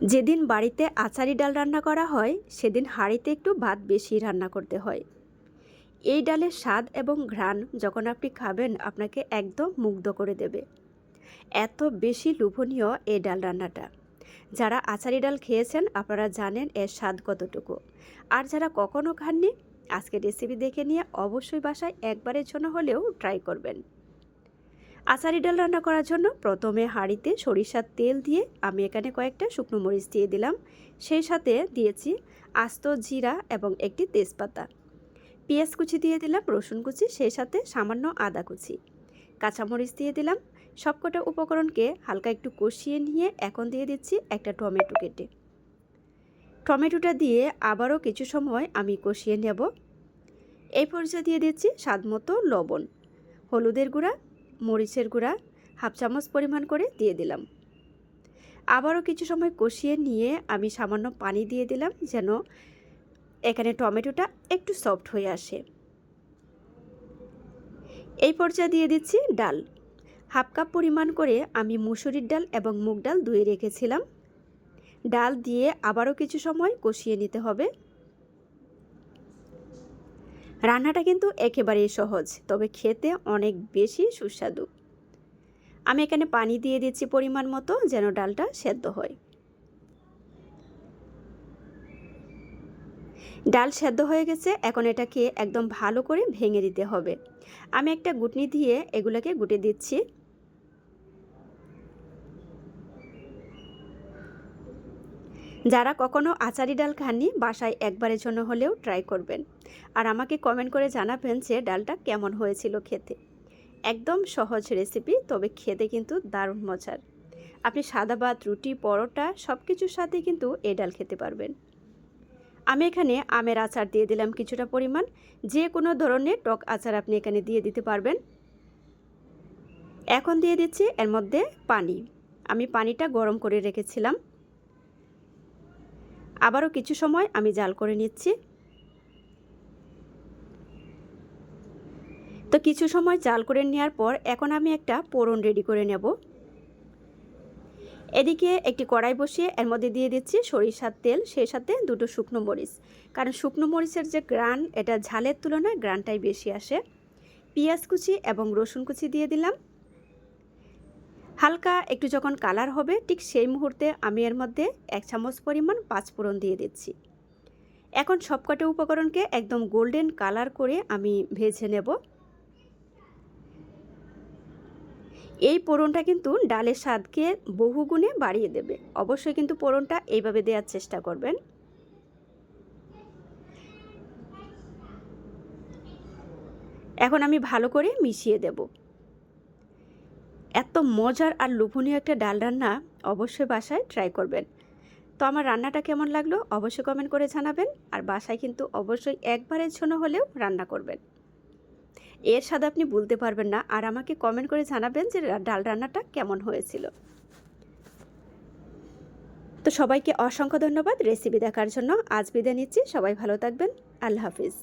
যেদিন বাড়িতে আচারি ডাল রান্না করা হয়, সেদিন হাঁড়িতে একটু ভাত বেশি রান্না করতে হয়। এই ডালের স্বাদ এবং ঘ্রাণ যখন আপনি খাবেন, আপনাকে একদম মুগ্ধ করে দেবে। এত বেশি লোভনীয় এই ডাল রান্নাটা। যারা আচারি ডাল খেয়েছেন, আপনারা জানেন এর স্বাদ কতটুকু। আর যারা কখনও খাননি আজকে রেসিপি দেখে নিয়ে অবশ্যই বাসায় একবারের জন্য হলেও ট্রাই করবেন। আচারি ডাল রান্না করার জন্য প্রথমে হাঁড়িতে সরিষার তেল দিয়ে আমি এখানে কয়েকটা শুকনো মরিচ দিয়ে দিলাম। সেই সাথে দিয়েছি আস্ত জিরা এবং একটি তেজপাতা। পেঁয়াজ কুচি দিয়ে দিলাম, রসুন কুচি, সেই সাথে সামান্য আদা কুচি। কাঁচামরিচ দিয়ে দিলাম। সবকটা উপকরণকে হালকা একটু কষিয়ে নিয়ে এখন দিয়ে দিচ্ছি একটা টমেটো কেটে। টমেটোটা দিয়ে আবারও কিছু সময় আমি কষিয়ে নেব। এই পর্যায়ে দিয়ে দিচ্ছি স্বাদমতো লবণ, হলুদের গুঁড়া মরিচের গুঁড়া হাফ চামচ পরিমাণ করে দিয়ে দিলাম। আবারও কিছু সময় কষিয়ে নিয়ে আমি সামান্য পানি দিয়ে দিলাম যেন এখানে টমেটোটা একটু সফট হয়ে আসে। এই পর্যায়ে দিয়ে দিচ্ছি ডাল। হাফ কাপ পরিমাণ করে আমি মুসুরির ডাল এবং মুগ ডাল ধুয়ে রেখেছিলাম। ডাল দিয়ে আবারও কিছু সময় কষিয়ে নিতে হবে। রান্নাটা কিন্তু একেবারেই সহজ, তবে খেতে অনেক বেশি সুস্বাদু। আমি এখানে পানি দিয়ে দিচ্ছি পরিমাণ মতো যেন ডালটা সেদ্ধ হয়। ডাল সেদ্ধ হয়ে গেছে, এখন এটাকে একদম ভালো করে ভেঙে দিতে হবে। আমি একটা গুটনি দিয়ে এগুলোকে গুটে দিচ্ছি। যারা কখনো আচারি ডাল খাননি, বাসায় একবারের জন্য হলেও ট্রাই করবেন। আর আমাকে কমেন্ট করে জানাবেন যে ডালটা কেমন হয়েছিল খেতে। একদম সহজ রেসিপি তবে খেতে কিন্তু দারুণ মজার। আপনি সাদা ভাত, রুটি, পরোটা সব কিছুর সাথে কিন্তু এই ডাল খেতে পারবেন। আমি এখানে আমের আচার দিয়ে দিলাম কিছুটা পরিমাণ। যে কোনো ধরনের টক আচার আপনি এখানে দিয়ে দিতে পারবেন। এখন দিয়ে দিচ্ছি এর মধ্যে পানি। আমি পানিটা গরম করে রেখেছিলাম। আবারও কিছু সময় আমি জাল করে নিচ্ছি। তো কিছু সময় জাল করে নেওয়ার পর এখন আমি একটা পোড়ন রেডি করে নেব। এদিকে একটি কড়াই বসিয়ে এর মধ্যে দিয়ে দিচ্ছি সরিষার তেল, সেই সাথে দুটো শুকনো মরিচ। কারণ শুকনো মরিচের যে গ্রান, এটা ঝালের তুলনায় গ্রানটাই বেশি আসে। পেঁয়াজ কুচি এবং রসুন কুচি দিয়ে দিলাম। হালকা একটু যখন কালার হবে, ঠিক সেই মুহূর্তে আমি এর মধ্যে এক চামচ পরিমাণ পাঁচফোড়ন দিয়ে দিচ্ছি। এখন সবকটা উপকরণকে একদম গোল্ডেন কালার করে আমি ভেজে নেব। এই পোড়নটা কিন্তু ডালের স্বাদকে বহুগুণে বাড়িয়ে দেবে। অবশ্যই কিন্তু পোড়নটা এইভাবে দেওয়ার চেষ্টা করবেন। এখন আমি ভালো করে মিশিয়ে দেবো। এত মজার আর লোভনীয় একটা ডাল রান্না অবশ্যই বাসায় ট্রাই করবেন। তো আমার রান্নাটা কেমন লাগল অবশ্যই কমেন্ট করে জানাবেন, আর বাসায় কিন্তু অবশ্যই একবারের জন্য হলেও রান্না করবেন। এর স্বাদ আপনি বলতে পারবেন না, আর আমাকে কমেন্ট করে জানাবেন যে ডাল রান্নাটা কেমন হয়েছিল। তো সবাইকে অসংখ্য ধন্যবাদ রেসিপি দেখার জন্য। আজ বিদায় নিচ্ছি, সবাই ভালো থাকবেন, আল্লাহ হাফিজ।